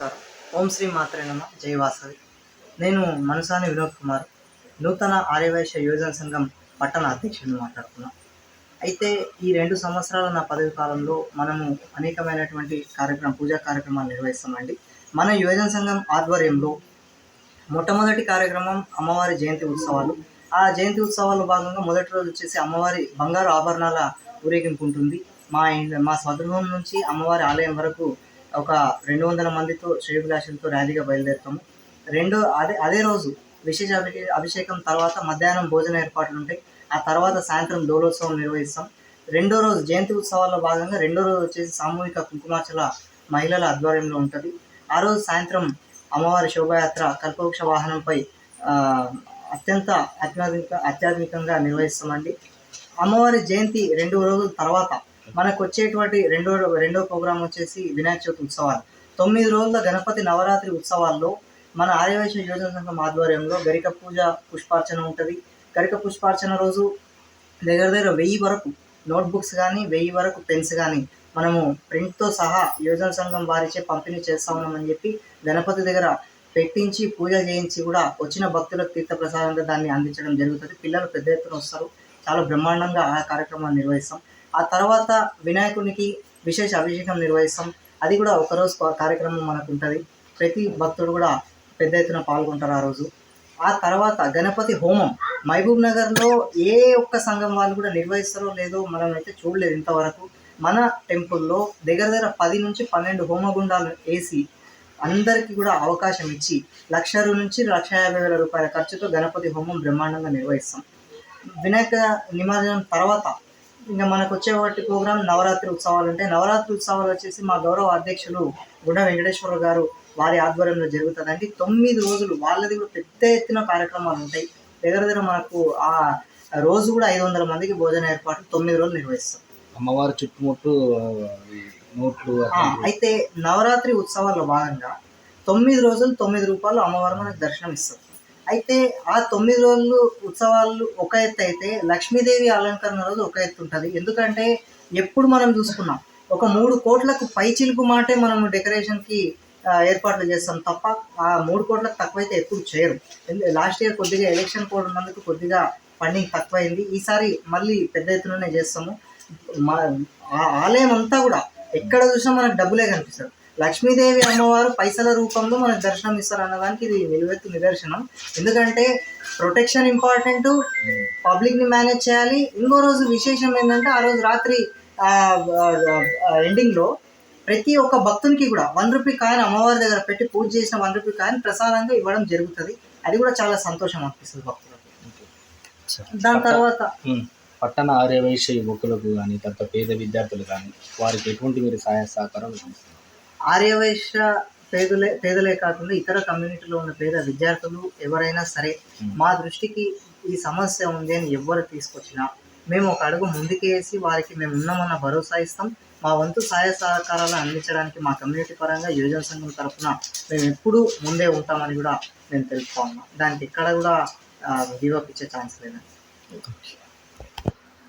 నమస్కారం. ఓం శ్రీ మాత్రే నమ. జై వాసవి. నేను మనసాని వినోద్ కుమార్. నూతన ఆర్యవైశ్య యోజన సంఘం పట్టణ అధ్యక్షుడిని మాట్లాడుతున్నాను అయితే ఈ రెండు సంవత్సరాల నా పదవి కాలంలో మనము అనేకమైనటువంటి కార్యక్రమం పూజా కార్యక్రమాలు నిర్వహిస్తామండి. మన యువజన సంఘం ఆధ్వర్యంలో మొట్టమొదటి కార్యక్రమం అమ్మవారి జయంతి ఉత్సవాలు. ఆ జయంతి ఉత్సవాల్లో భాగంగా మొదటి రోజు వచ్చేసి అమ్మవారి బంగారు ఆభరణాల ఊరేగింపు ఉంటుంది. మా మా స్వగృహం నుంచి అమ్మవారి ఆలయం వరకు ఒక రెండు వందల మందితో శ్రేయభిలాషులతో ర్యాలీగా బయలుదేరుతాము. రెండో అదే అదే రోజు విశేష అభిషేకం తర్వాత మధ్యాహ్నం భోజన ఏర్పాట్లు ఉంటాయి. ఆ తర్వాత సాయంత్రం దోలోత్సవం నిర్వహిస్తాం. రెండో రోజు జయంతి ఉత్సవాల్లో భాగంగా రెండో రోజు వచ్చేసి సామూహిక కుంకుమార్చల మహిళల ఆధ్వర్యంలో ఉంటుంది. ఆ రోజు సాయంత్రం అమ్మవారి శోభాయాత్ర కల్పవృక్ష వాహనంపై అత్యంత అత్యాధునిక అత్యాధునికంగా నిర్వహిస్తామండి. అమ్మవారి జయంతి రెండు రోజుల తర్వాత మనకు వచ్చేటువంటి రెండో రెండో ప్రోగ్రాం వచ్చేసి వినాయక చవితి ఉత్సవాలు. తొమ్మిది రోజుల గణపతి నవరాత్రి ఉత్సవాల్లో మన ఆర్యవైశ్య యోజన సంఘం ఆధ్వర్యంలో గరిక పూజ పుష్పార్చన ఉంటుంది. గరిక పుష్పార్చన రోజు దగ్గర దగ్గర వెయ్యి వరకు నోట్బుక్స్ కానీ వెయ్యి వరకు పెన్స్ కానీ మనము ప్రింట్తో సహా యోజన సంఘం వారిచే పంపిణీ చేస్తా ఉన్నామని చెప్పి గణపతి దగ్గర పెట్టించి పూజ చేయించి కూడా వచ్చిన భక్తులకు తీర్థప్రసాదంగా దాన్ని అందించడం జరుగుతుంది. పిల్లలు పెద్ద ఎత్తున వస్తారు. చాలా బ్రహ్మాండంగా ఆ కార్యక్రమాన్ని నిర్వహిస్తాం. ఆ తర్వాత వినాయకునికి విశేష అభిషేకం నిర్వహిస్తాం. అది కూడా ఒకరోజు కార్యక్రమం మనకు ఉంటుంది ప్రతి భక్తుడు కూడా పెద్ద ఎత్తున పాల్గొంటారు ఆ రోజు. ఆ తర్వాత గణపతి హోమం. మహబూబ్ నగర్లో ఏ ఒక్క సంఘం వాళ్ళు కూడా నిర్వహిస్తారో లేదో మనం అయితే చూడలేదు ఇంతవరకు. మన టెంపుల్లో దగ్గర దగ్గర పది నుంచి పన్నెండు హోమగుండాలు వేసి అందరికీ కూడా అవకాశం ఇచ్చి లక్ష నుంచి లక్ష యాభై వేల రూపాయల ఖర్చుతో గణపతి హోమం బ్రహ్మాండంగా నిర్వహిస్తాం. వినాయక నిమజ్జనం తర్వాత ఇంకా మనకు వచ్చేవాటి ప్రోగ్రాం నవరాత్రి ఉత్సవాలు ఉంటాయి నవరాత్రి ఉత్సవాలు వచ్చేసి మా గౌరవ అధ్యక్షులు గుండ వెంకటేశ్వర గారు వారి ఆధ్వర్యంలో జరుగుతుందండి. తొమ్మిది రోజులు వాళ్ళది కూడా పెద్ద ఎత్తున కార్యక్రమాలు ఉంటాయి. దగ్గర దగ్గర మనకు ఆ రోజు కూడా ఐదు వందల మందికి భోజన ఏర్పాట్లు తొమ్మిది రోజులు నిర్వహిస్తాం. అమ్మవారి చుట్టుముట్టు నోట్లు. అయితే నవరాత్రి ఉత్సవాల్లో భాగంగా తొమ్మిది రోజులు తొమ్మిది రూపాయలు అమ్మవారు మనకు దర్శనం ఇస్తారు అయితే ఆ తొమ్మిది రోజులు ఉత్సవాలు ఒక ఎత్తు అయితే లక్ష్మీదేవి అలంకరణ రోజు ఒక ఎత్తు ఉంటుంది. ఎందుకంటే ఎప్పుడు మనం చూసుకున్నాం ఒక మూడు కోట్లకు పై చిలుపు మాటే మనం డెకరేషన్కి ఏర్పాట్లు చేస్తాం తప్ప ఆ మూడు కోట్లకు తక్కువైతే ఎప్పుడు చేయరు. లాస్ట్ ఇయర్ కొద్దిగా ఎలక్షన్ కోడ్ ఉన్నందుకు కొద్దిగా ఫండింగ్ తక్కువైంది. ఈసారి మళ్ళీ పెద్ద ఎత్తుననే చేస్తాము. మా ఆ ఆలయం అంతా కూడా ఎక్కడ చూసినా మనకు డబ్బులే కనిపిస్తారు. లక్ష్మీదేవి అమ్మవారు పైసల రూపంలో మనకు దర్శనం ఇస్తారు అన్నదానికి ఇది నిలువెత్తు నిదర్శనం ఎందుకంటే ప్రొటెక్షన్ ఇంపార్టెంట్ పబ్లిక్ని మేనేజ్ చేయాలి ఇంకో రోజు విశేషం ఏంటంటే ఆ రోజు రాత్రి ఎండింగ్లో ప్రతి ఒక్క భక్తునికి కూడా వన్ రూపీ కాయిన్ అమ్మవారి దగ్గర పెట్టి పూజ చేసిన వన్ రూపీ కాయిన్ ప్రసాదంగా ఇవ్వడం జరుగుతుంది అది కూడా చాలా సంతోషం అనిపిస్తుంది భక్తులకు దాని తర్వాత. పట్టణ ఆర్యవైశ్య యువకులకు కానీ తర్వాత పేద విద్యార్థులు కానీ వారికి ఎటువంటి మీరు సహాయ సహకారాలు అందిస్తారు? ఆర్యవైశ్య పేదలే పేదలే కాకుండా ఇతర కమ్యూనిటీలో ఉన్న పేద విద్యార్థులు ఎవరైనా సరే మా దృష్టికి ఈ సమస్య ఉంది అని ఎవ్వరు తీసుకొచ్చినా మేము ఒక అడుగు ముందుకేసి వారికి మేము ఉన్నామన్న భరోసా ఇస్తాం. మా వంతు సహాయ సహకారాలు అందించడానికి మా కమ్యూనిటీ పరంగా యోజన సంఘం తరఫున మేము ఎప్పుడూ ముందే ఉంటామని కూడా నేను తెలుసుకో ఉన్నాం. దానికి ఎక్కడ కూడా ఇచ్చే ఛాన్స్ లేదు